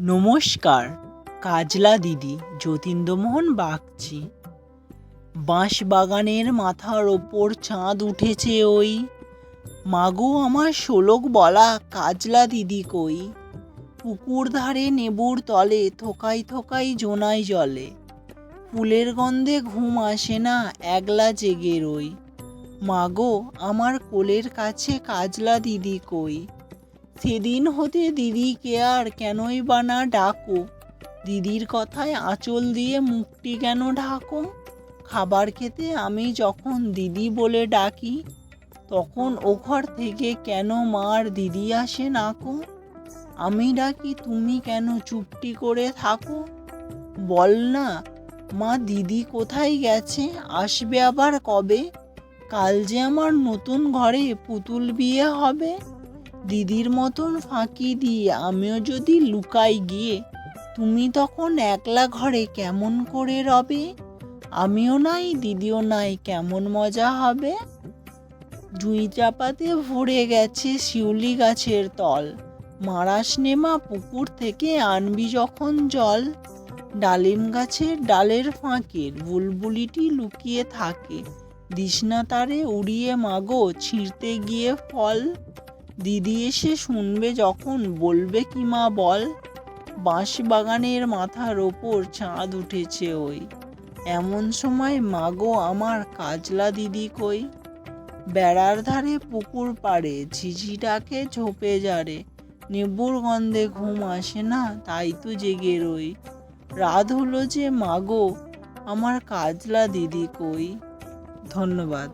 নমস্কার, কাজলা দিদি, যতীন্দ্রমোহন বাগচি। বাঁশ বাগানের মাথার ওপর চাঁদ উঠেছে ওই। মাগো আমার শোলক বলা কাজলা দিদি কই? পুকুর ধারে নেবুর তলে থোকাই থোকাই জোনাই জলে। ফুলের গন্ধে ঘুম আসে না, একলা জেগে রই। মাগো আমার কোলের কাছে কাজলা দিদি কই? সেদিন হতে দিদিকে আর কেনই বা না ডাকো। দিদির কথায় আঁচল দিয়ে মুখটি কেন ঢাকো? খাবার খেতে আমি যখন দিদি বলে ডাকি, তখন ও ঘর থেকে কেন মার দিদি আসে নাকো আমি ডাকি, তুমি কেন চুপটি করে থাকো? বল না, মা দিদি কোথায় গেছে? আসবে আবার কবে? কাল যে আমার নতুন ঘরে পুতুল বিয়ে হবে। দিদির মতন ফাঁকি দিয়ে আমিও যদি লুকাই গিয়ে, তুমি তখন একলা ঘরে কেমন করে রবে? আমিও নাই, দিদিও নাই, কেমন মজা হবে? জুঁই চাপাতে ভরে গেছে শিউলি গাছের তল। মারাস নেমা পুকুর থেকে আনবি যখন জল। ডালিম গাছের ডালের ফাঁকের বুলবুলিটি লুকিয়ে থাকে। দিশনা তারে উড়িয়ে মাগো ছিঁড়তে গিয়ে ফল। দিদি এসে শুনবে যখন, বলবে কি মা বল? বাঁশ বাগানের মাথার ওপর চাঁদ উঠেছে ওই। এমন সময়, মাগো আমার কাজলা দিদি কই? বেড়ার ধারে পুকুর পাড়ে ঝিঝি ডাকে ঝোপে যারে নেবুর গন্ধে ঘুম আসে না, তাই তো জেগে রই। রাত হলো যে, মাগো আমার কাজলা দিদি কই? ধন্যবাদ।